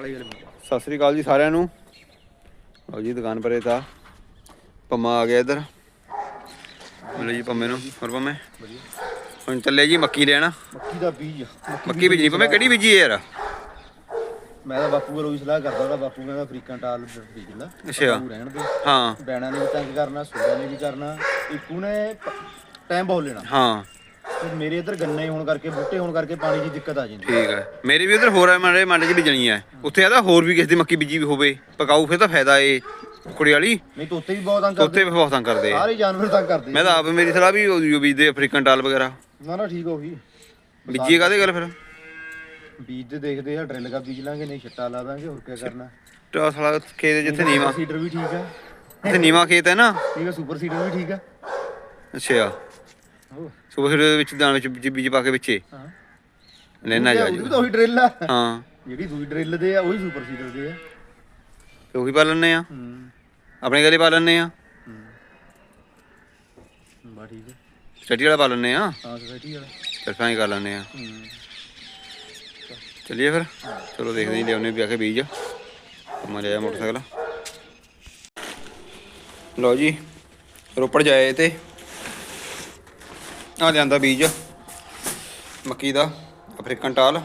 ਸਤਿ ਸ੍ਰੀ ਅਕਾਲ ਜੀ ਸਾਰਿਆਂ ਨੂੰ। ਲਓ ਜੀ ਦੁਕਾਨ ਪਰੇ ਤਾਂ ਪੰਮਾ ਆ ਗਿਆ ਇੱਧਰ। ਮਿਲੋ ਜੀ ਪੰਮੇ ਨੂੰ ਹੋਰ ਪੰਮੇ? ਹੁਣ ਚੱਲੇ ਜੀ ਮੱਕੀ ਲੈਣ। ਮੱਕੀ ਦਾ ਬੀਜ ਮੱਕੀ ਬੀਜਣੀ ਪੰਮੇ ਕਿਹੜੀ ਬੀਜੀ ਯਾਰ? ਮੈਂ ਤਾਂ ਬਾਪੂ ਕੋਲੋਂ ਵੀ ਸਲਾਹ ਕਰਦਾ ਉਹਦਾ ਬਾਪੂ ਕਹਿੰਦਾ ਅਫਰੀਕਨ ਟਾਲ ਬੀਜ ਲਾ। ਅੱਛਾ। ਰਹਿਣ ਦੇ। ਹਾਂ। ਬੈਣਾ ਨੇ ਵੀ ਤੰਗ ਕਰਨਾ ਸੂਰਾ ਨੇ ਵੀ ਕਰਨਾ। ਇੱਕੂ ਨੇ ਟਾਈਮ ਬਹੁਤ ਲੈਣਾ। ਹਾਂ। ਤੇ ਮੇਰੇ ਇੱਧਰ ਗੰਨੇ ਹੋਣ ਕਰਕੇ ਬੂਟੇ ਹੋਣ ਕਰਕੇ ਪਾਣੀ ਦੀ ਦਿੱਕਤ ਆ ਜਾਂਦੀ। ਠੀਕ ਹੈ ਮੇਰੇ ਵੀ ਉਧਰ ਹੋਰ ਹੈ ਮਾੜੇ ਮੰਡ 'ਚ ਬੀਜਣੀ ਹੈ ਉੱਥੇ ਆਦਾ ਹੋਰ ਵੀ ਕਿਸੇ ਦੀ ਮੱਕੀ ਬੀਜੀ ਵੀ ਹੋਵੇ ਪਕਾਊ ਫਿਰ ਤਾਂ ਫਾਇਦਾ ਏ ਕੁੜੀ ਵਾਲੀ। ਨਹੀਂ ਤੋਤੇ ਵੀ ਬਹੁਤ ਤੰਗ ਕਰਦੇ। ਉੱਤੇ ਵੀ ਬਹੁਤ ਤੰਗ ਕਰਦੇ। ਆ ਸਾਰੇ ਜਾਨਵਰ ਤੰਗ ਕਰਦੇ। ਮੈਂ ਤਾਂ ਆਪ ਮੇਰੀ ਸਲਾਹ ਵੀ ਉਹ ਬੀਜਦੇ ਅਫਰੀਕਨ ਟਾਲ ਵਗੈਰਾ। ਨਾ ਨਾ ਠੀਕ ਹੋ ਗਈ ਬੀਜੀ ਕਾਦੇ ਗੱਲ ਫਿਰ? ਬੀਜ ਦੇ ਦੇਖਦੇ ਆ ਡਰਿੱਲ ਕਾ ਬੀਜ ਲਾਂਗੇ ਨਹੀਂ ਛੱਟਾ ਲਾ ਦਾਂਗੇ ਹੋਰ ਕੀ ਕਰਨਾ। ਟਾ ਸਾਲਾ ਖੇਤ ਜਿੱਥੇ ਨੀਵਾ। ਸੀਡਰ ਵੀ ਠੀਕ ਆ। ਜਿੱਥੇ ਨੀਵਾ ਖੇਤ ਹੈ ਨਾ। ਠੀਕ ਆ ਸੁਪਰ ਸੀਡਰ ਵੀ ਠੀਕ ਆ। ਅੱਛਾ। ਸੁਬਹ ਫਿਰ ਵਿੱਚ ਦਾਣ ਵਿੱਚ ਬੀਜ- ਬੀਜ ਪਾ ਕੇ ਵਿੱਚੇ। ਹਾਂ। ਲੈਣਾ ਜਾ ਉਹਦੀ ਵੀ ਤਾਂ ਉਹੀ ਡਰਿੱਲ ਆ। ਹਾਂ। ਜਿਹੜੀ ਦੂਈ ਡਰਿੱਲ ਦੇ ਆ ਉਹੀ ਸੁਪਰ ਸੀਡਰ ਦੇ ਆ। ਤੇ ਉਹੀ ਪਾ ਲੈਣੇ ਆ। ਹੂੰ। ਆਪਣੇ ਘਰੇ ਪਾ ਲੈਣੇ ਆ। ਬਾ ਠੀਕ ਹੈ ਸਟੱਡੀ ਵਾਲਾ ਪਾ ਲੈਣੇ ਆ। ਹਾਂ ਸੋਸਾਇਟੀ ਵਾਲਾ। ਚਰਫਾਂ ਹੀ ਕਰ ਲੈਣੇ ਆ। ਹੂੰ। ਚੱਲੀਏ ਫਿਰ। ਚਲੋ ਦੇਖਦੇ ਹਾਂ ਲਿਆਉਣੇ ਵੀ ਆ ਕੇ ਬੀਜ। ਮੈਂ ਲਿਆ ਮੋਟਰਸਾਈਕਲ। ਲਓ ਜੀ ਰੋਪੜ ਜਾਏ ਤੇ। ਆ ਲਿਆਂਦਾ ਬੀਜ, ਮੱਕੀ ਦਾ, ਅਫਰੀਕਨ ਟਾਲ।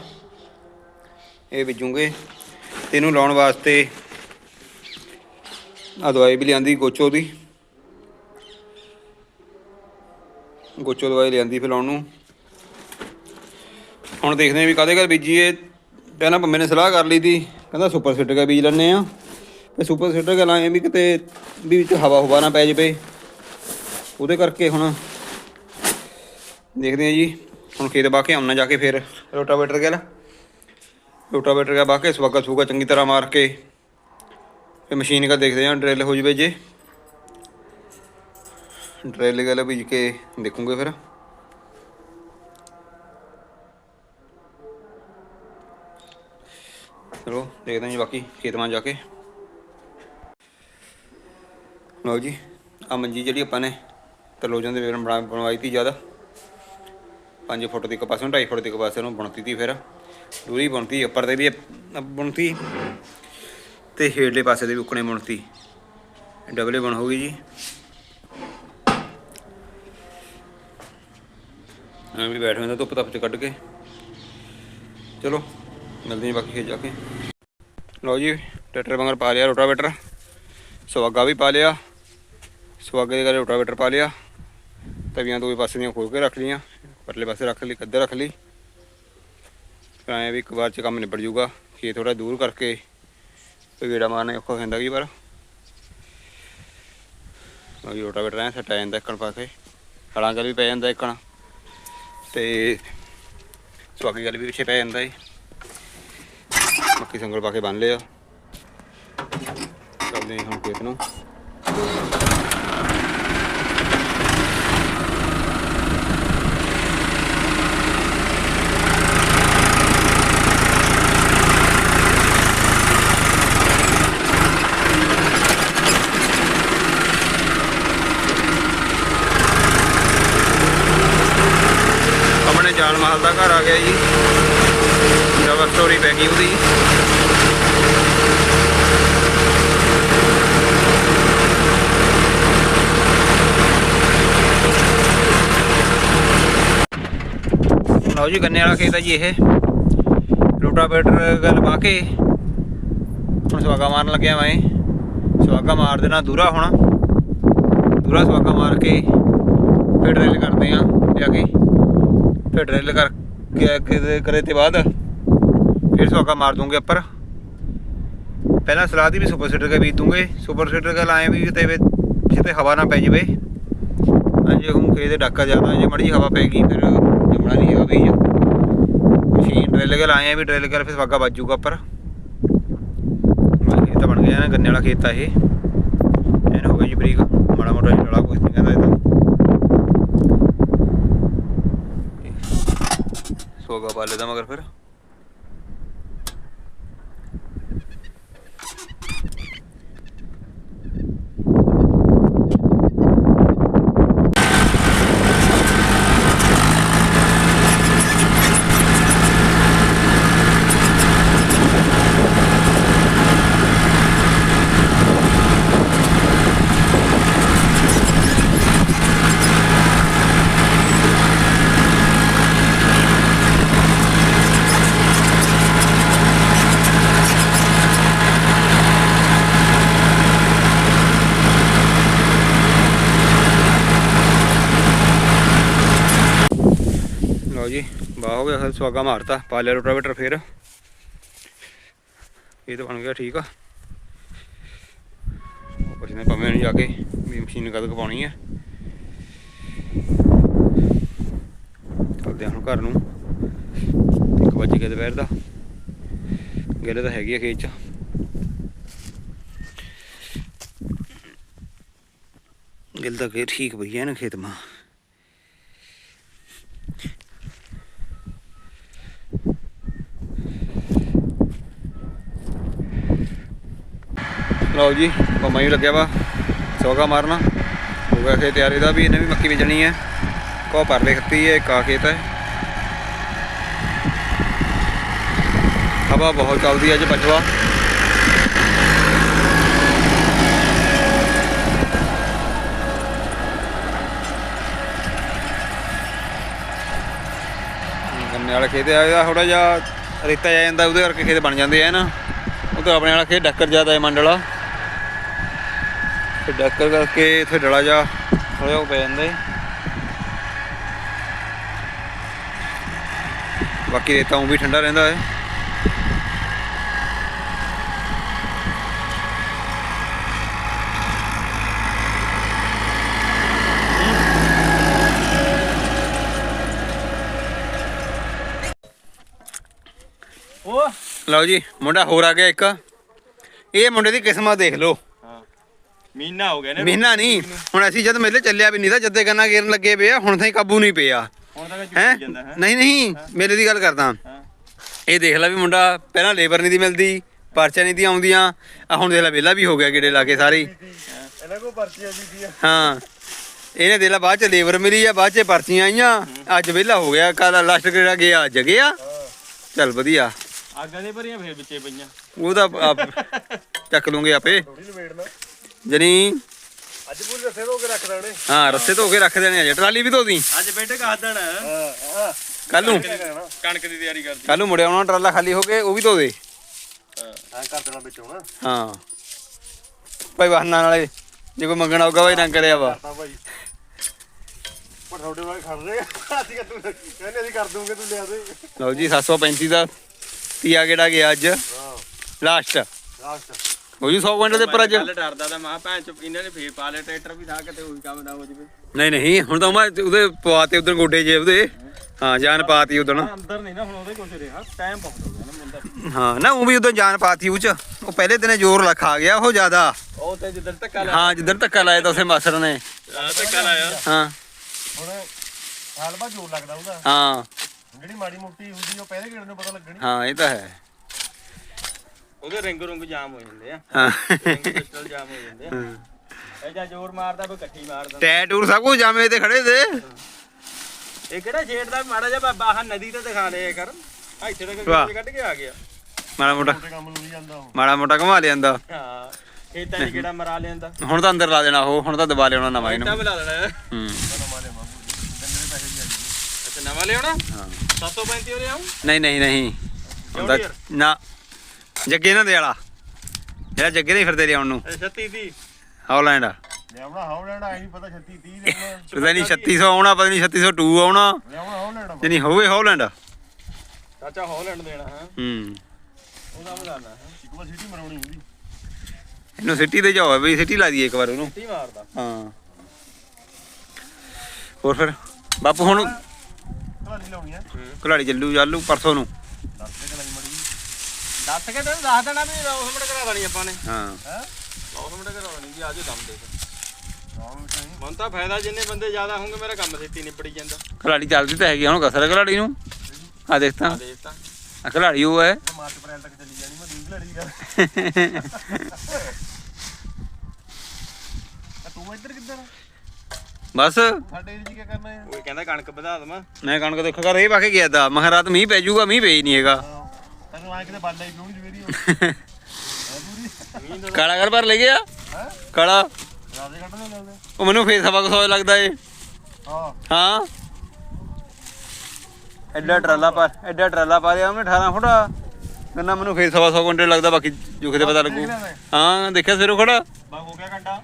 ਇਹ ਬੀਜੂਗੇ। ਤੇ ਇਹਨੂੰ ਲਾਉਣ ਵਾਸਤੇ ਆ ਦਵਾਈ ਵੀ ਲਿਆਂਦੀ, ਗੋਚੋ ਦੀ। ਗੋਚੋ ਦਵਾਈ ਲਿਆਂਦੀ ਫਿਰ ਲਾਉਣ ਨੂੰ। ਹੁਣ ਦੇਖਦੇ ਹਾਂ ਵੀ ਕਾਦੇ ਘਰ ਬੀਜੀਏ। ਪਹਿਲਾਂ ਪੰਮੇ ਨੇ ਸਲਾਹ ਕਰ ਲਈ ਦੀ, ਕਹਿੰਦਾ ਸੁਪਰ ਸੀਡਰ ਦਾ ਬੀਜ ਲੈਣੇ ਆ ਤੇ ਸੁਪਰ ਸੀਡਰ ਦਾ ਲਾਏ ਵੀ ਕਿਤੇ ਵੀ ਵਿੱਚ ਹਵਾ ਹੁਵਾ ਨਾ ਪੈ ਜਵੇ। ਉਹਦੇ ਕਰਕੇ ਹੁਣ ਦੇਖਦੇ ਹਾਂ ਜੀ। ਹੁਣ ਖੇਤ ਬਾਹ ਆਉਣਾ ਜਾ ਕੇ ਫਿਰ। ਰੋਟਾਵੇਟਰ ਗਿਆ ਰੋਟਾਵੇਟਰ ਗਿਆ ਬਾਹ ਕੇ, ਸਵਾਗਾ ਸੂਗਾ ਚੰਗੀ ਤਰ੍ਹਾਂ ਮਾਰ ਕੇ। ਫਿਰ ਮਸ਼ੀਨ ਕਾ ਦੇਖਦੇ ਹਾਂ, ਡਰਿਲ ਹੋ ਜਵੇ ਜੇ। ਡਰਿਲ ਗੱਲ ਬੀਜ ਕੇ, ਦੇਖੂਗੇ ਫਿਰ। ਚਲੋ, ਦੇਖਦੇ ਹਾਂ ਜੀ ਬਾਕੀ ਖੇਤ ਮਾਂ ਜਾ ਕੇ। ਲਓ ਜੀ ਆ ਮੰਜੀ ਜਿਹੜੀ ਆਪਾਂ ਨੇ ਤਲੋਜਨ ਦੇ ਵੇਰ ਬਣਵਾਈ ਤੀ ਜ਼ਿਆਦਾ। 5 ਫੁੱਟ ਦੀ ਇੱਕ ਪਾਸੇ ਨੂੰ 2.5 ਫੁੱਟ ਦੀ ਇੱਕ ਪਾਸੇ ਨੂੰ ਬਣਤੀ ਤੀ ਫਿਰ। ਦੂਰੀ ਬਣਤੀ, ਉੱਪਰ ਤੇ ਵੀ ਬੁਣਤੀ ਬਣਤੀ। ਤੇ ਹੇਠਲੇ ਪਾਸੇ ਦੇ ਵੀ ਉੱਕਣੇ ਬੁਣਤੀ। ਡਬਲੇ ਬਣ ਹੋ ਗਈ ਜੀ। ਐਂ ਵੀ ਬੈਠ ਹੁੰਦਾ ਧੁੱਪ ਤੱਪ ਚ ਕੱਢ ਕੇ। ਚਲੋ, ਮਿਲਦੇ ਹਾਂ ਬਾਕੀ ਖੇਤ ਜਾ ਕੇ। ਲਓ ਜੀ, ਟਰੈਕਟਰ ਵਾਂਗਰ ਪਾ ਲਿਆ, ਰੋਟਾਵੇਟਰ। ਸੁਹਾਗਾ ਵੀ ਪਾ ਲਿਆ। ਸੁਹਾਗੇ ਦੇ ਘਰੇ ਰੋਟਾਵੇਟਰ ਪਾ ਲਿਆ। ਤਵੀਆਂ ਦੋਵੇਂ ਪਾਸੇ ਦੀਆਂ ਖੋਲ ਕੇ ਰੱਖ ਲਈਆਂ। ਪਰਲੇ ਪਾਸੇ ਰੱਖ ਲਈ, ਕੱਧਰ ਰੱਖ ਲਈ। ਫਿਰ ਵੀ ਇੱਕ ਵਾਰ ਚ ਕੰਮ ਨਿਬੜ ਜੂਗਾ। ਖੇਤ ਥੋੜਾ ਦੂਰ ਕਰਕੇ ਗੇੜਾ ਮਾਰਨਾ ਔਖਾ ਹੁੰਦਾ ਜਾਂਦਾ ਕੀ ਪਰ। ਲਓ ਜੀ ਰੋਟਾਵੇਟਰ ਐ ਸੱਟ ਜਾਂਦਾ ਇੱਕਣ ਪਾ ਕੇ। ਹਲਾਂ ਗੱਲ ਵੀ ਪੈ ਜਾਂਦਾ ਇੱਕਣ। ਤੇ ਸੁਹਾਗੇ ਗੱਲ ਵੀ ਪਿੱਛੇ ਪੈ ਜਾਂਦਾ ਏ। ਮੱਕੀ ਸੰਗਲ ਪਾ ਕੇ ਬੰਨ ਲਿਆ। ਚੱਲਦੇ ਹੁਣ ਖੇਤ ਨੂੰ ਆਪਣੇ ਜਾਨ ਮਾਲ ਦਾ ਘਰ ਆ ਗਿਆ ਜੀ ਜਬਰ ਸਟੋਰੀ ਪੈ ਗਈ ਉਹਦੀ ਲਓ ਜੀ ਗੰਨੇ ਵਾਲਾ ਖੇਤ ਹੈ ਜੀ ਇਹ। ਰੋਟਾਵੇਟਰ ਗੱਲ ਪਾ ਕੇ ਹੁਣ ਸਵਾਗਾ ਮਾਰਨ ਲੱਗਿਆ ਮੈਂ। ਸਵਾਗਾ ਮਾਰ ਦੇਣਾ ਦੂਰਾ ਹੋਣਾ। ਦੂਰਾ ਸਵਾਗਾ ਮਾਰ ਕੇ ਫਿਰ ਡਰਿਲ ਕਰਦੇ ਆ ਜਾ ਕੇ। ਫਿਰ ਡਰਿਲ ਕਰਕੇ ਕਰੇ ਤੇ ਬਾਅਦ ਫਿਰ ਸਵਾਗਾ ਮਾਰ ਦੂੰਗੇ ਉੱਪਰ। ਪਹਿਲਾਂ ਸਲਾਹ ਦੀ ਵੀ ਸੁਪਰ ਸੀਡਰ ਕੇ ਬੀਜ ਦੂੰਗੇ। ਸੁਪਰ ਸੀਡਰ ਕੇ ਲਾਏ ਵੀ ਕਿਤੇ ਜਿੱਤੇ ਹਵਾ ਨਾ ਪੈ ਜਵੇ। ਅਜੇ ਹੁਣ ਖੇਤ ਦੇ ਡਾਕਾ ਜ਼ਿਆਦਾ ਜੇ ਮੜੀ ਹਵਾ ਪੈ ਗਈ ਫਿਰ ਜੰਮਣਾ ਨਹੀਂ ਹੈਗਾ ਬੀਜ ਮਸ਼ੀਨ ਡਰਿਲ ਕੇ ਲਾਏ ਆ ਵੀ ਡਰਿਲ ਕਰ ਫਿਰ ਸਵਾਗਾ ਵੱਜ ਜਾਊਗਾ ਉੱਪਰ ਇਹ ਤਾਂ ਬਣ ਗਿਆ ਨਾ, ਗੰਨੇ ਵਾਲਾ ਖੇਤ ਆ ਇਹ। ਐਨ ਹੋ ਗਿਆ ਜੀ ਬਰੀਕ, ਮਾੜਾ ਮੋਟਾ ਜਿਹੜਾ ਕੁਝ ਨਹੀਂ ਸੋਗਾ ਪਾਲੇ ਦਾ ਮਗਰ ਫਿਰ। ਵਾਹ ਹੋ ਗਿਆ ਫਿਰ ਸੁਆਗਾ ਮਾਰਤਾ, ਪਾ ਰੋਟਾਵੇਟਰ ਫੇਰ। ਇਹ ਤਾਂ ਬਣ ਗਿਆ ਠੀਕ ਆ। ਉਹ ਪੁੱਛਦੇ ਪਵੇਂ ਨੂੰ ਜਾ ਕੇ ਵੀ ਮਸ਼ੀਨ ਕਦ ਕੁ ਪਾਉਣੀ ਚੱਲਦੇ ਹਾਂ ਹੁਣ ਘਰ ਨੂੰ। ਇੱਕ ਵਜੇ ਕੇ ਦੁਪਹਿਰ ਦਾ। ਗੇਲੇ ਤਾਂ ਹੈਗੀ ਆ ਖੇਤ ਚ। ਗਿਲ ਤਾਂ ਖੇਤ ਠੀਕ ਭਈਆ ਨਾ ਖੇਤ ਮਾ। ਲਓ ਜੀ ਪੰਮਾ ਹੀ ਲੱਗਿਆ ਵਾ। ਸੋਗਾ ਮਾਰਨਾ। ਹੋ ਗਿਆ ਖੇਤ ਤਿਆਰੀ ਦਾ ਵੀ, ਇਹਨੇ ਵੀ ਮੱਕੀ ਵੇਚਣੀ ਹੈ। ਕੋ ਪਰ ਖੱਤੀ ਹੈ ਕਾ ਖੇਤ ਹੈ। ਹਵਾ ਬਹੁਤ ਚੱਲਦੀ ਹੈ ਅੱਜ ਪਛਵਾ ਗੰਨੇ ਵਾਲਾ ਖੇਤ ਆ, ਇਹਦਾ ਥੋੜਾ ਜਿਹਾ ਰੇਤਾ ਜਾ ਜਾਂਦਾ, ਉਹਦੇ ਕਰਕੇ ਖੇਤ ਬਣ ਜਾਂਦੇ ਆ ਨਾ। ਉਹ ਤਾਂ ਆਪਣੇ ਵਾਲਾ ਖੇਤ, ਡੱਕਰ ਜ਼ਿਆਦਾ ਹੈ ਮੰਡਲਾ ਤੇ ਡੱਕਰ ਕਰਕੇ ਇੱਥੇ ਡਲਾ ਜਾ ਉਹ ਪੈ ਜਾਂਦਾ ਬਾਕੀ ਰੇਤਾ ਉਹ ਵੀ ਠੰਡਾ ਰਹਿੰਦਾ ਹੈ। ਲਓ ਜੀ ਮੁੰਡਾ ਹੋਰ ਆ ਗਿਆ ਇੱਕ। ਇਹ ਮੁੰਡੇ ਦੀ ਕਿਸਮਤ ਦੇਖ ਲਓ। ਮਹੀਨਾ ਹੋ ਗਿਆ ਨੇ ਮਹੀਨਾ ਨਹੀਂ। ਹੁਣ ਅਸੀਂ ਜਦ ਮੇਲੇ ਚੱਲਿਆ ਵੀ ਨਹੀਂ ਤਾਂ ਜੱਦੇ ਗੰਨਾ ਗੇਰਨ ਲੱਗੇ ਪਏ ਆ ਹੁਣ ਤਾਂ ਕਾਬੂ ਨਹੀਂ ਪਿਆ। ਹੁਣ ਹੈ? ਜਾਂਦਾ ਹੈ? ਨਹੀਂ ਨਹੀਂ ਮੇਲੇ ਦੀ ਗੱਲ ਕਰਦਾ। ਹਾਂ। ਇਹ ਦੇਖ ਲੈ ਵੀ ਮੁੰਡਾ ਪਹਿਲਾਂ ਲੇਬਰ ਨਹੀਂ ਦੀ ਮਿਲਦੀ ਪਰਚਾ ਨਹੀਂ ਦੀ ਆਉਂਦੀਆਂ ਆ ਹੁਣ ਦੇਖ ਲੈ ਵਿਹਲਾ ਵੀ ਹੋ ਗਿਆ ਗੇੜੇ ਲਾ ਕੇ ਸਾਰੇ। ਹੀ। ਇਹਨਾਂ ਕੋ ਪਰਚੀਆਂ ਦੀ ਹਾਂ। ਇਹਨੇ ਦੇਖ ਲੈ ਬਾਅਦ ਚ ਲੇਬਰ ਮਿਲੀ ਆ ਬਾਅਦ ਚ ਪਰਚੀਆਂ ਆਈਆਂ ਅੱਜ ਵਿਹਲਾ ਹੋ ਗਿਆ ਕੱਲ ਲਾਸਟ ਗੇੜਾ ਗਿਆ ਅੱਜ ਗਿਆ। ਚੱਲ ਵਧੀਆ। ਅੱਗਾਂ ਦੇ ਭਰੀਆਂ ਫੇਰ ਵਿੱਚੇ ਪਈਆਂ। ਉਹਦਾ ਆਪ ਚੱਕ ਲੂੰਗੇ ਆਪੇ। ਜਨੀ ਅੱਜ ਪੂਰੀ ਰਸੇ ਧੋ ਕੇ ਰੱਖ ਦੇਣੇ। ਹਾਂ ਰੱਸੇ ਧੋ ਕੇ ਰੱਖ ਦੇਣੇ ਆ ਟਰਾਲੀ ਵੀ ਧੋਦੀ ਅੱਜ ਬੇਟੇ ਕਾ ਦੇਣਾ। ਕੱਲ ਨੂੰ? ਕਣਕ ਦੀ ਤਿਆਰੀ ਕਰਦੀ। ਕੱਲ ਨੂੰ ਮੁੜਿਆ ਆਉਣਾ ਟਰਾਲਾ ਖਾਲੀ ਹੋ ਕੇ ਉਹ ਵੀ ਧੋ ਦੇ। ਹਾਂ। ਕਰ ਦੇਣਾ ਵਿੱਚ ਹੁਣ। ਹਾਂ। ਭਾਈ ਵਾਹਨਾਂ ਨਾਲੇ ਜੇ ਕੋਈ ਮੰਗਣਾ ਹੋਊਗਾ ਭਾਈ ਨਾ ਕਰਿਆ ਵਾ। ਪਰ ਤੁਹਾਡੇ ਵਾਲੇ ਖੜ ਰਹੇ ਆ। ਅਸੀਂ ਤੂੰ ਕਹਿੰਦੇ ਅਸੀਂ ਕਰ ਦੂੰਗੇ ਤੂੰ ਲਿਆ ਦੇ। ਲਓ ਜੀ 735 ਦਾ ਤੀਆ ਗੇੜਾ ਗਿਆ ਅੱਜ? ਹਾਂ। ਲਾਸਟ। ਲਾਸਟ। ਹੋ ਜੀ 100 ਕੁਇੰਟਲ ਦੇ ਉੱਪਰ ਅੱਜ। ਕੱਲ ਡਰਦਾ ਤਾਂ ਮਾਂ ਭੈਣ ਚੁੱਪ ਇਹਨਾਂ ਨੇ ਫੇਰ ਪਾ ਲਿਆ ਟਰੈਕਟਰ ਵੀ ਥਾ ਕਿਤੇ ਉਹੀ ਕੰਮ ਨਾ ਹੋ ਜਵੇ। ਨਹੀਂ ਨਹੀਂ ਹੁਣ ਤਾਂ ਮੈਂ ਉਹਦੇ ਪਵਾਤੇ ਉਧਰ ਗੋਡੇ ਜੇ ਉਹਦੇ। ਹਾਂ ਜਾਨ ਪਾਤੀ ਉਦੋਂ ਅੰਦਰ ਨਹੀਂ ਨਾ ਹੁਣ ਉਹਦੇ ਕੁਝ ਰਿਹਾ। ਟਾਈਮ ਬਹੁਤ ਹੋ ਗਿਆ ਨਾ ਮੁੰਡਾ। ਹਾਂ ਨਾ ਉਹ ਵੀ ਉਦੋਂ ਜਾਨ ਪਾਤੀ ਉਹ ਚ। ਉਹ ਪਹਿਲੇ ਦਿਨੇ ਜ਼ੋਰ ਲਖਾ ਗਿਆ ਉਹ ਜ਼ਿਆਦਾ। ਉਹ ਤੇ ਜਿੱਦਣ ਧੱਕਾ ਹਾਂ ਜਿੱਦਣ ਧੱਕਾ ਲਾਇਆ ਤਾਂ ਉਸੇ ਮਾਸਰ ਨੇ। ਲਾਇਆ ਧੱਕਾ ਲਾਇਆ। ਹਾਂ। ਹੁਣ ਹਾਲ ਬਾ ਜੋਰ ਲੱਗਦਾ ਉਹਦਾ। ਹਾਂ। ਜਿਹੜੀ ਮਾੜੀ ਮੋਟੀ ਹੁੰਦੀ ਉਹ ਪਹਿਲੇ ਗੇੜ ਨੂੰ ਪਤਾ ਲੱਗਣੀ। ਹਾਂ ਇਹ ਤਾਂ ਹੈ। ਉਹਦੇ ਰਿੰਗ ਰੁੰਗ ਜਾਮ ਹੋ ਜਾਂਦੇ ਆ। ਹਾਂ। ਰਿੰਗ ਪਿਸਟਲ ਜਾਮ ਹੋ ਜਾਂਦੇ ਆ। ਇਹ ਜਾਂ ਜ਼ੋਰ ਮਾਰਦਾ ਕੋਈ ਇਕੱਠੀ ਮਾਰ ਦਿੰਦਾ। ਟੈਟੂਰ ਸਭ ਕੁਝ ਜਾਮੇ ਤੇ ਖੜੇ ਤੇ। ਇਹ ਕਿਹੜਾ ਛੇੜਦਾ ਮਾੜਾ ਜਿਹਾ ਬਾਹਰ ਨਦੀ ਤੇ ਦਿਖਾ ਦੇ ਕਰ। ਆ ਇੱਥੇ ਤੱਕ। ਕੱਢ ਕੇ ਆ ਗਿਆ। ਮਾੜਾ ਮੋਟਾ। ਮਾੜਾ ਮੋਟਾ ਘੁਮਾ ਲਿਆਂਦਾ। ਹਾਂ। ਖੇਤਾਂ 'ਚ ਕਿਹੜਾ ਮਰਾ ਲਿਆਂਦਾ? ਹੁਣ ਤਾਂ ਅੰਦਰ ਲਾ ਦੇਣਾ ਉਹ ਹੁਣ ਤਾਂ ਦਬਾ ਲਿਆਉਣਾ ਨਵਾਂ ਇਹਨੂੰ। ਹੂੰ। ਦੇ ਅੱਛਾ ਨਵਾਂ ਲਿਆਉਣਾ? ਹਾਂ। 735 ਉਹ ਲਿਆਉਂ ਨਹੀਂ ਨਹੀਂ ਨਹੀਂ। ਹੁਣ ਤਾਂ Junior? ਨਾ। ਜੱਗੇ ਨਾ ਦੇ ਵਾਲਾ ਜਿਹੜਾ ਜੱਗੇ ਨਹੀਂ ਫਿਰਦੇ ਲਿਆਉਣ ਨੂੰ। 36 ਦੀ ਹਾਲੈਂਡ। ਲਿਆਉਣਾ ਹੌਲੈਂਡ ਆਈ ਨਹੀਂ ਪਤਾ 36 30 ਲਿਆਉਣਾ ਪਤਾ ਨਹੀਂ 3600 ਆਉਣਾ ਪਤਾ ਨਹੀਂ 3602 ਆਉਣਾ। ਲਿਆਉਣਾ ਹੌਲੈਂਡ ਜੇ ਨਹੀਂ ਹੋਵੇ ਹਾਲੈਂਡ। ਚਾਚਾ ਹੌਲੈਂਡ ਦੇਣਾ ਹੈ। ਹੂੰ। ਉਹਦਾ ਬਣਾ ਹੈ। ਇੱਕ ਵਾਰ ਸਿਟੀ ਮਰਾਉਣੀ ਹੁੰਦੀ। ਇਹਨੂੰ ਸਿੱਟੀ ਤੇ ਜਾਓ ਬਈ ਸਿੱਟੀ ਲਾ ਦਈਏ ਇੱਕ ਵਾਰ ਉਹਨੂੰ। ਟੀ ਮਾਰਦਾ। ਹਾਂ। ਹੋਰ ਫਿਰ ਬਾਪੂ ਹੁਣ ਨਹੀਂ ਲਾਉਣੀ ਹੈ। ਘਲਾੜੀ ਚੱਲੂ ਚਾਲੂ ਪਰਸੋਂ ਨੂੰ। ਦੱਸ ਦੇ ਕਲਾਈ ਮੜੀ। ਦੱਸ ਕੇ ਤੈਨੂੰ ਦੱਸ ਦੇਣਾ ਵੀ ਰੌਸ ਮਿੰਟ ਕਰਾ ਦੇਣੀ ਆਪਾਂ ਨੇ। ਹਾਂ। ਹੈ? ਰੌਸ ਮਿੰਟ ਕਰਾ ਦੇਣੀ ਵੀ ਆਜੋ ਦਮ ਦੇ ਮਨ ਤਾਂ ਫਾਇਦਾ ਜਿੰਨੇ ਬੰਦੇ ਜ਼ਿਆਦਾ ਹੋਣਗੇ ਮੇਰਾ ਕੰਮ ਛੇਤੀ ਨਿਬੜੀ ਜਾਂਦਾ। ਘਲਾੜੀ ਚੱਲਦੀ ਤਾਂ ਹੈਗੀ ਹੁਣ ਕਸਰ ਘਲਾੜੀ ਨੂੰ। ਆ ਦੇਖ ਤਾਂ। ਆ ਦੇਖ ਤਾਂ। ਆ ਘਲਾੜੀ ਉਹ ਹੈ। ਮਾਰਚ ਅਪ੍ਰੈਲ ਤੱਕ ਚੱਲੀ ਜਾਣੀ ਮੈਂ ਦੂਜੀ ਲੜੀ ਕਰ ਆ ਤੂੰ ਇੱਧਰ ਕਿੱਧਰ ਬਸ। ਸਾਡੇ ਏਰੀਏ 'ਚ ਕੀ ਕਰਨਾ ਹੈ? ਉਹ ਕਹਿੰਦਾ ਕਣਕ ਵਧਾ ਦਵਾਂ। ਮੈਂ ਕਣਕ ਦੇਖੋ ਕਰ ਇਹ ਪਾ ਕੇ ਗਿਆ ਤਾਂ। ਮੈਂ ਕਿਹਾ ਰਾਤ ਮੀਂਹ ਪੈ ਜਾਊਗਾ ਮੀਂਹ ਪਈ ਨਹੀਂ ਹੈਗਾ। ਤੈਨੂੰ ਕਿਤੇ ਬਾਲਾ ਜਵੇਰੀ ਪੂਰੀ ਦਾ ਕਾਲਾ ਘਰ ਭਰ ਲੈ ਗਿਆ ਕਾਲਾ? ਰਾਦੇ ਉਹ ਮੈਨੂੰ ਫੇਰ ਸਵਾ ਕੁ ਸੌ ਲੱਗਦਾ ਏ। ਹਾਂ। ਹਾਂ। ਐਡਾ ਟਰਾਲਾ ਪਾ ਐਡਾ ਟਰਾਲਾ ਪਾ ਲਿਆ ਉਹਨੇ 18 ਫੁੱਟ। ਕਹਿੰਦਾ ਮੈਨੂੰ ਫੇਰ ਸਵਾ ਸੌ ਕੁਇੰਟਲ ਲੱਗਦਾ ਬਾਕੀ ਜੁਖ ਤੇ ਪਤਾ ਲੱਗੂ। ਹਾਂ ਦੇਖਿਆ ਸਿਰੋਂ ਖੜਾ? ਬਾ ਹੋ ਗਿਆ ਘੰਟਾ?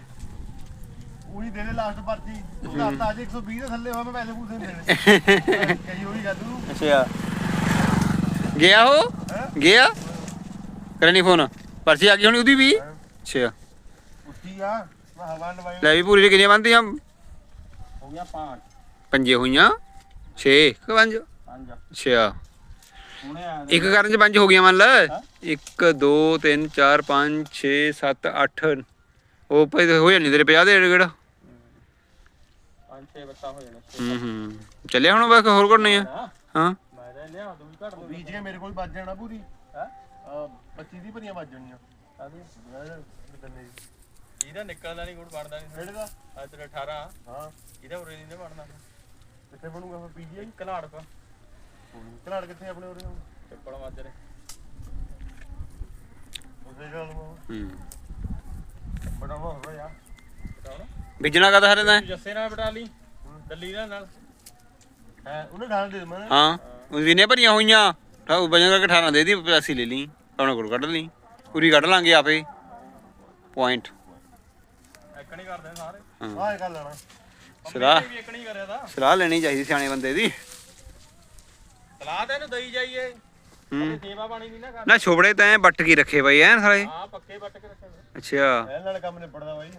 ਉਹੀ ਦੇ ਦੇ ਲਾਸਟ ਪਰਚੀ। ਤੂੰ ਦੱਸਤਾ ਅੱਜ 120 ਦੇ ਥੱਲੇ ਹੋਇਆ ਮੈਂ ਪੈਸੇ ਪੂਸੇ ਨਹੀਂ ਦੇਣੇ। ਕਹੀ ਉਹੀ ਗੱਲ ਤੂੰ। ਅੱਛਾ। ਗਿਆ ਉਹ? ਹੈ? ਗਿਆ? ਕਰਨੀ ਫੋਨ। ਪਰਚੀ ਆ ਗਈ ਹੋਣੀ ਉਹਦੀ ਵੀ? ਅੱਛਾ। ਉੱਠੀ ਆ। ਮੈਂ ਹਵਾ ਲਵਾਈ ਲੈ ਵੀ ਪੂਰੀ ਦੇ ਕਿੰਨੀਆਂ ਬੰਦੀਆਂ ਹੋ ਗਿਆ 5 ਪੰਜੇ ਹੋਈਆਂ? 6 ਕਿ ਪੰਜ। 5 ਅੱਛਾ। ਇੱਕ ਕਰਨ ਚ ਪੰਜ ਹੋ ਗਈਆਂ ਮੰਨ ਲੈ? 1 2 3 4 5 6 7 8 ਉਹ ਹੋ ਜਾਣੀ ਤੇਰੇ 50 ਦੇ ਕਿਹੜਾ 5 6 ਬੱਤਾ ਹੋ ਜਾਣੇ ਹੂੰ ਹੂੰ। ਚੱਲਿਆ ਹੁਣ ਬਸ ਹੋਰ ਕੋਲ ਨਹੀਂ ਆ ਹਾਂ। ਤਾਂ ਲਿਆ ਦੂੰ ਘੜ ਦੂੰ ਬੀਜ ਕੇ ਮੇਰੇ ਕੋਲ ਵੱਜ ਜਾਣਾ ਪੂਰੀ। ਹੈ? ਆ 25 ਦੀ ਭਰੀਆਂ ਵੱਜ ਜਾਣੀਆਂ। ਆਦੀ ਮੈਂ ਕਿਹਾ ਕਿੰਨੇ ਦੀ? ਇਹਦਾ ਨਿਕਲਦਾ ਨਹੀਂ ਗੁੜ ਬਣਦਾ ਨਹੀਂ। ਕਿਹੜੇ? ਦਾ ਆ ਤੇਰਾ 18 ਹਾਂ। ਇਹਦਾ ਉਰੇ ਨਹੀਂ ਬਣਦਾ ਕਿੱਥੇ ਬਣੂਗਾ ਫਿਰ ਪੀਜੀਆਈ ਕਲਾੜ ਪਾ ਘਲਾੜ ਕਿੱਥੇ ਆਪਣੇ ਉਰੇ? ਹੁਣ ਟਿੱਪਲ ਮਾਜਰੇ ਉਸੇ ਗੱਲ ਨੂੰ। ਹੂੰ। ਬਣਾਉਣਾ ਹੋਵੇ ਯਾਰ ਬਟਾਉਣਾ ਬੀਜਣਾ ਕਦਾ ਹਰੇ ਦਾ ਜੱਸੇ ਨਾਲ ਬਟਾ ਲਈ। ਦੱਲੀ ਨਾਲ ਨਾਲ। ਹੈ ਉਹਨੇ ਗਾਲ ਦੇ ਮੈਂ ਹਾਂ। ਉਹ ਜਿੰਨੇ ਭਰੀਆਂ ਹੋਈਆਂ। ਤਾਂ ਉਹ ਵਜਨ ਕਰਕੇ 18 ਦੇ ਦੀ 85 ਲੈ ਲਈ ਆਪਣਾ ਕੋਲ ਕੱਢ ਲਈ। ਪੂਰੀ ਕੱਢ ਲਾਂਗੇ ਆਪੇ। ਪੁਆਇੰਟ ਐਕਣੀ ਕਰਦੇ ਸਾਰੇ ਆਹ ਇਹ ਗੱਲ ਲੈਣਾ ਸਲਾਹ। ਵੀ ਐਕਣੀ ਕਰਿਆ ਦਾ ਸਲਾਹ ਲੈਣੀ ਚਾਹੀਦੀ ਸਿਆਣੇ ਬੰਦੇ ਦੀ। ਸਲਾਹ ਤਾਂ ਇਹਨੂੰ ਦਈ ਜਾਈਏ। ਹੂੰ। ਤੇ ਸੇਵਾ ਪਾਣੀ ਨਹੀਂ ਨਾ ਕਰ ਨਾ ਛੋਬੜੇ ਤਾਂ ਐਂ ਵੱਟ ਕੇ ਰੱਖੇ ਬਈ ਐਨ ਸਾਲੇ ਹਾਂ ਪੱਕੇ ਵੱਟ ਕੇ ਰੱਖੇ। ਅੱਛਾ। ਇਹ ਨਾਲ ਕੰਮ ਨਿਬੜਦਾ ਬਾਈ।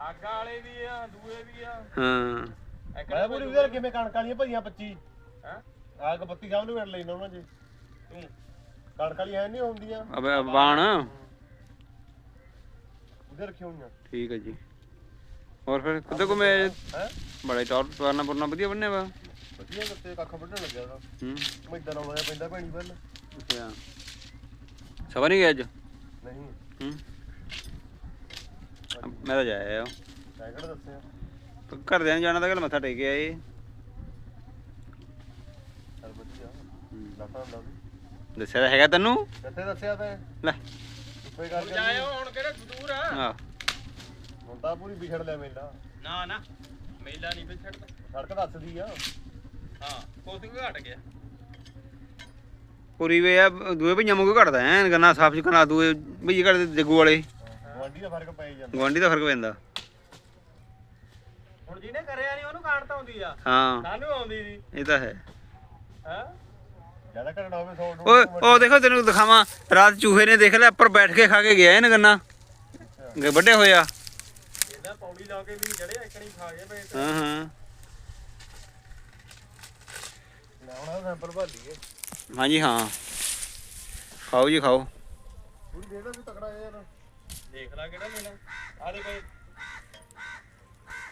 ਆਗਾ ਵਾਲੇ ਵੀ ਆ ਦੂਏ ਵੀ ਆ। ਹਾਂ। ਮੈਂ ਨਾਲ ਕਿਵੇਂ ਕਣਕ ਵਾਲੀਆਂ ਭਰੀਆਂ 25 ਹੈ? ਆਹ ਕਪੱਤੀ ਸਾਹਿਬ ਨੂੰ ਵੇੜ ਲੈਣਾ ਉਹਨਾਂ ਜੀ। ਤੂੰ ਕਣਕ ਵਾਲੀ ਹੈ ਨਹੀਂ ਹੁੰਦੀਆਂ। ਅਬੇ ਬਾਣ ਉਹਦੇ ਰੱਖੀ ਹੋਈਆਂ? ਠੀਕ ਹੈ ਜੀ। ਹੋਰ ਫਿਰ ਕਿੱਥੇ ਘੁੰਮੇ ਹੈ? ਬੜਾ ਟੌਰ ਟਵਾਰਨਾ ਪੁਰਨਾ ਵਧੀਆ ਬੰਨੇ ਵਾ? ਵਧੀਆ ਕਿਤੇ ਕੱਖ ਵੱਢਣ ਲੱਗਿਆ ਦਾ ਹੂੰ। ਮੈਂ ਇਦਾਂ ਲਾਉਣਾ ਜਿਹਾ ਪੈਂਦਾ ਭੈਣੀ ਵੱਲ। ਅੱਛਾ। ਸਵਾ ਨਹੀਂ ਗਿਆ ਅੱਜ? ਨਹੀਂ। ਹੂੰ। ਮੈਂ ਤਾਂ ਜਾਇਆ ਸਾਈਕਲ ਦੱਸਿਆ। ਘਰਦਿਆਂ ਨੂੰ ਜਾਣਾ ਤਾਂ ਕੱਲ ਮੱਥਾ ਟੇਕ ਕੇ ਆਏ ਚੱਲ ਵਧੀਆ ਦੱਸਾਂ ਹੁੰਦਾ ਵੀ ਦੱਸਿਆ ਤਾਂ ਹੈਗਾ ਤੈਨੂੰ? ਕਿੱਥੇ ਦੱਸਿਆ ਤੈਂ? ਲੈ। ਕੋਈ ਗੱਲ ਜਾਇਓ ਹੁਣ ਕਿਹੜਾ ਦੂਰ ਆ। ਆ ਹੁਣ ਤਾਂ ਪੂਰੀ ਵਿਛੜ ਲਿਆ ਮੇਲਾ। ਨਾ ਨਾ। ਮੇਲਾ ਨਹੀਂ ਛੱਡਦਾ ਸੜਕ ਦੱਸਦੀ ਆ। ਹਾਂ ਕੋਸਿੰਗ ਘਟ ਗਿਆ। ਪੂਰੀ ਵੇ ਆ ਦੂਏ ਭਈਆਂ ਵਾਂਗੂ ਘਟਦਾ ਐ ਗੰਨਾ ਸਾਫ਼ ਚੁਕਣਾ ਦੂਏ ਭਈਏ ਘਟਦੇ ਜੱਗੂ ਵਾਲੇ। ਗਵਾਂਢੀ ਦਾ ਫ਼ਰਕ ਪੈ ਜਾਂਦਾ। ਗਵਾਂਢੀ ਦਾ ਫ਼ਰਕ ਪੈਂਦਾ। ਹੁਣ ਜਿਹਨੇ ਕਰਿਆ ਨਹੀਂ ਉਹਨੂੰ ਕਾਣ ਤਾਂ ਆਉਂਦੀ ਆ। ਹਾਂ। ਸਾਨੂੰ ਆਉਂਦੀ ਨਹੀਂ ਇਹ ਤਾਂ ਹੈ। ਹੈ? ਜ਼ਿਆਦਾ ਘਟਣਾ ਹੋਵੇ 100 ਓਏ ਉਹ ਦੇਖੋ ਤੈਨੂੰ ਦਿਖਾਵਾਂ। ਰਾਤ ਚੂਹੇ ਨੇ ਦੇਖ ਲਿਆ ਉੱਪਰ ਬੈਠ ਕੇ ਖਾ ਕੇ ਗਿਆ ਇਹਨ ਗੰਨਾ ਵੱਡੇ ਹੋਇਆ ਇਹਦਾ ਪੌੜੀ ਲਾ ਕੇ ਵੀ ਨਹੀਂ ਚੜਿਆ ਇੱਕਣੀ ਖਾ ਗਿਆ ਪਏ ਹਾਂ ਹਾਂ। ਲਾਉਣਾ ਸੈਂਪਲ ਭਰ ਲਈਏ ਹਾਂਜੀ ਹਾਂ। ਖਾਓ ਜੀ ਖਾਓ। ਦਾ ਵੀ ਤਕੜਾ ਯਾਰ ਦੇਖ ਲੈ ਕਿਹੜਾ ਲੈਣਾ ਆ ਦੇ ਕੋਈ